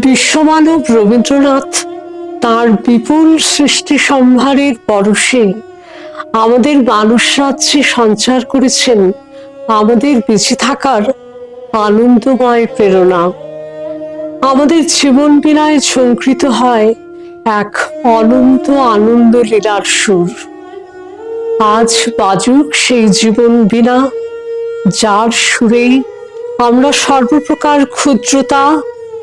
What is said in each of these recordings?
বিশ্বমানব রবীন্দ্রনাথ তার বিপুল সৃষ্টি সম্ভারের পরশে আমাদের মানুষ রাজ্যে সঞ্চার করেছেন আমাদের বেঁচে থাকার আনন্দময় প্রেরণা। আমাদের জীবন বিনায় ঝঙ্কৃত হয় এক অনন্ত আনন্দ লীলার সুর। আজ বাজুক সেই জীবন বিনা, যার সুরেই আমরা সর্বপ্রকার ক্ষুদ্রতা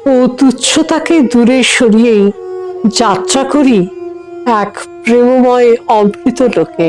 ও তুচ্ছতাকে দূরে সরিয়েই যাত্রা করি এক প্রেমময় অমৃত লোকে।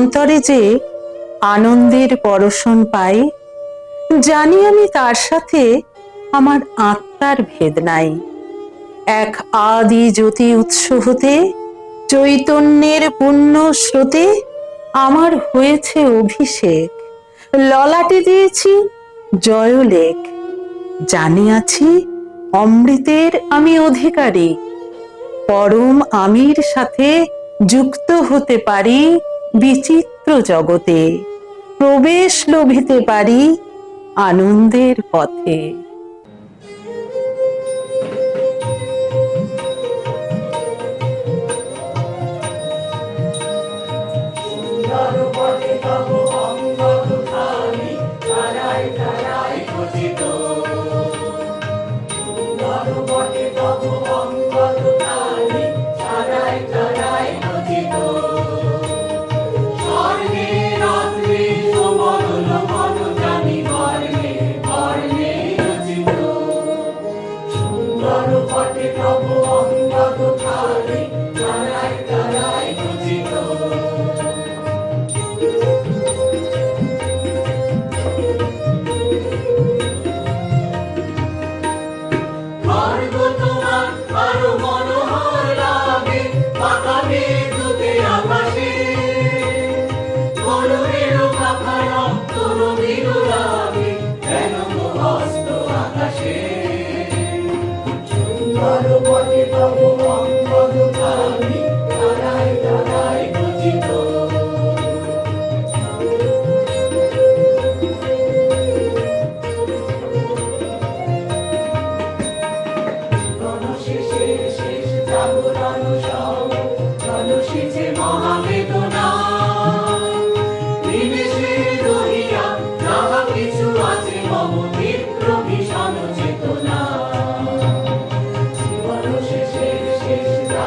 অন্তরে যে আনন্দের পরশন পাই, জানি আমি তার সাথে আমার আত্মার ভেদ নাই। এক আদি জ্যোতি উৎস হতে চৈতন্যের পূর্ণ স্রোতে আমার হয়েছে অভিষেক। ললাটে দিয়েছি জয়লেখ জানিয়াছি অমৃতের আমি অধিকারী। পরম আমির সাথে যুক্ত হতে পারি বিচিত্র জগতে প্রবেশ লোভিতে পারি আনন্দের পথে। স্বর্গে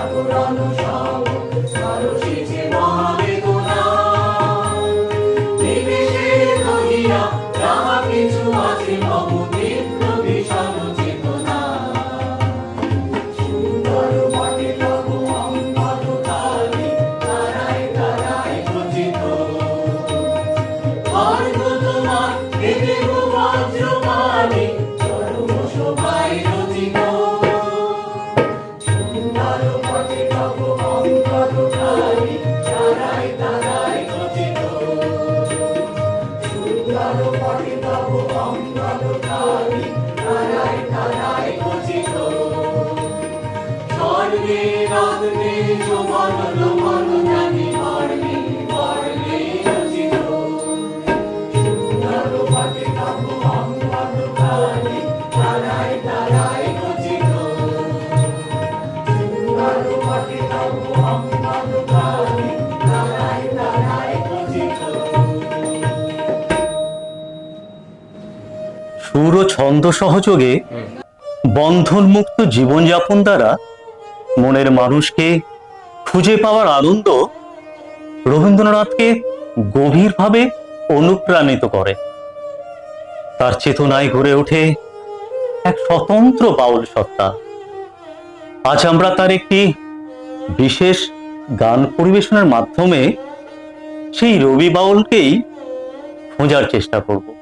ঠাকুর অনুসরণ। ছন্দ সহযোগে বন্ধনমুক্ত জীবনযাপন দ্বারা মনের মানুষকে খুঁজে পাওয়ার আনন্দ রবীন্দ্রনাথকে গভীরভাবে অনুপ্রাণিত করে। তার চেতনায় গড়ে ওঠে এক স্বতন্ত্র বাউল সত্তা। আজ আমরা তার একটি বিশেষ গান পরিবেশনের মাধ্যমে সেই রবি বাউলকেই খোঁজার চেষ্টা করব।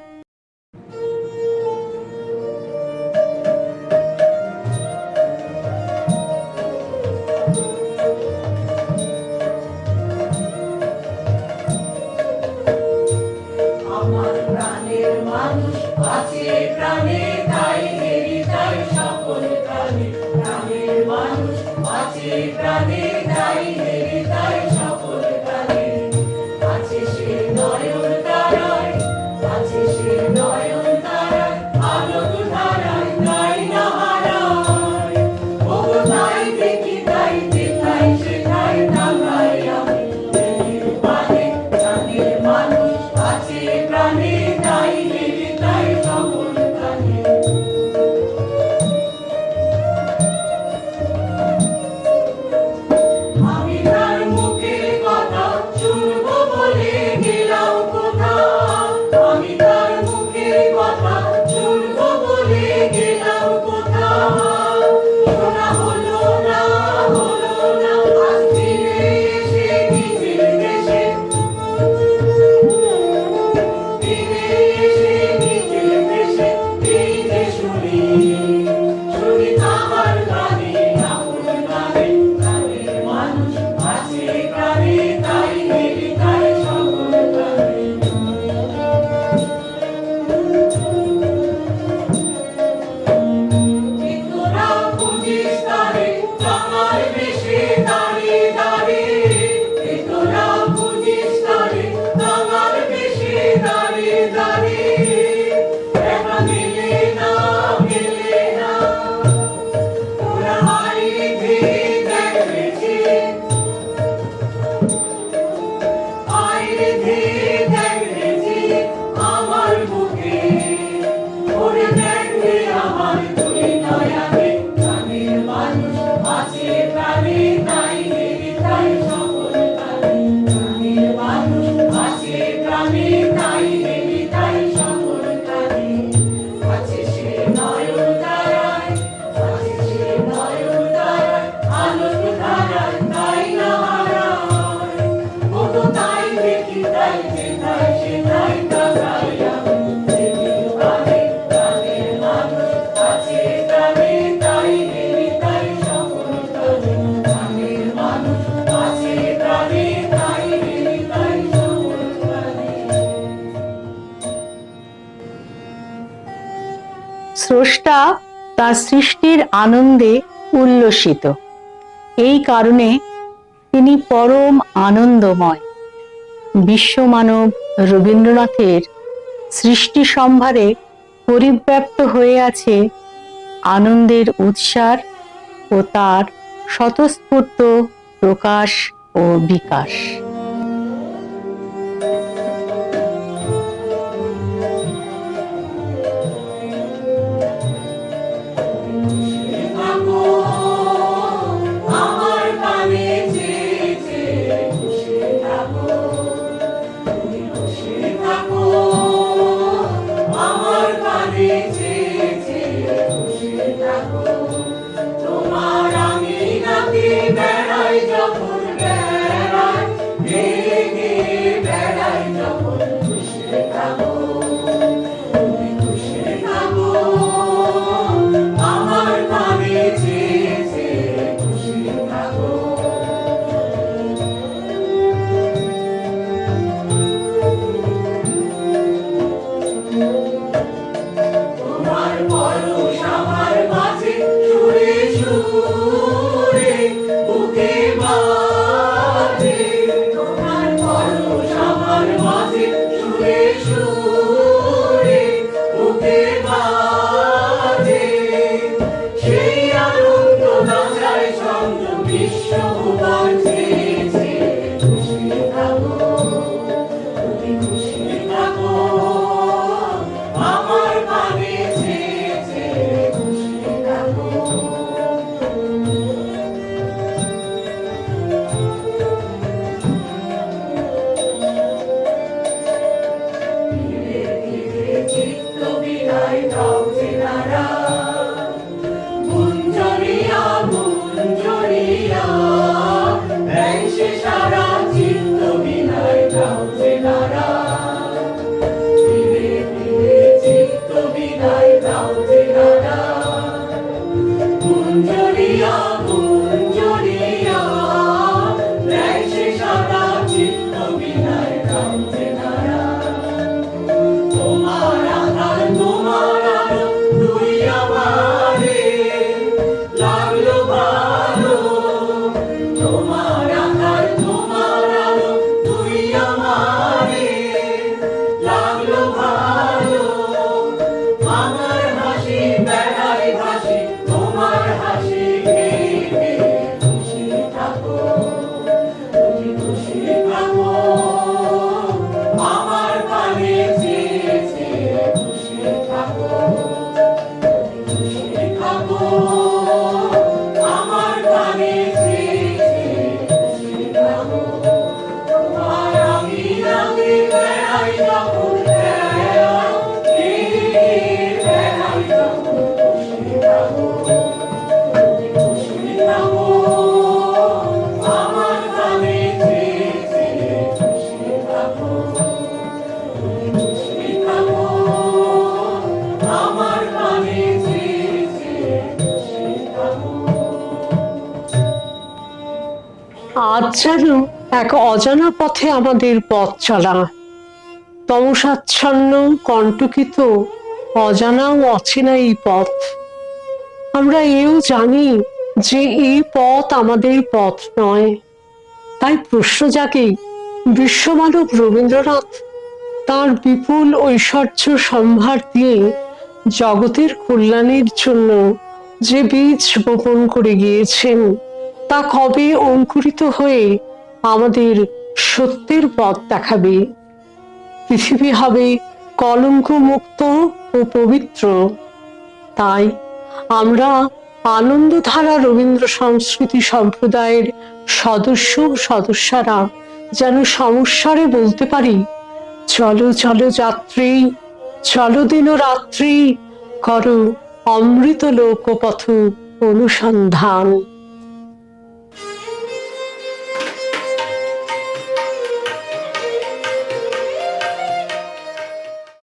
Daddy. স্রষ্টা তার সৃষ্টির আনন্দে উল্লসিত। এই কারণে তিনি পরম আনন্দময়। বিশ্বমানব রবীন্দ্রনাথের সৃষ্টি সম্ভারে পরিব্যাপ্ত হয়ে আছে আনন্দের উৎসার ও তার স্বতঃস্ফূর্ত প্রকাশ ও বিকাশ। আজ যেন এক অজানা পথে আমাদের পথ চলা। তমসাচ্ছন্ন, কণ্টকিত অজানাও অচেনা এই পথ। আমরা এও জানি যে এই পথ আমাদের পথ নয়। তাই প্রশ্ন যাকে বিশ্বমানব রবীন্দ্রনাথ তার বিপুল ঐশ্বর্য সম্ভার দিয়ে জগতের কল্যাণের জন্য যে বীজ বপন করে গিয়েছেন তা কবে অঙ্কুরিত হয়ে আমাদের সত্যের পথ দেখাবে? পৃথিবী হবে কলঙ্ক মুক্ত ও পবিত্র। তাই আমরা আনন্দধারা রবীন্দ্র সংস্কৃতি সম্প্রদায়ের সদস্য সদস্যরা যেন সমস্যারে বলতে পারি, চলো চলো যাত্রী, চলো দিন রাত্রি করো অমৃত লোকপথ অনুসন্ধান।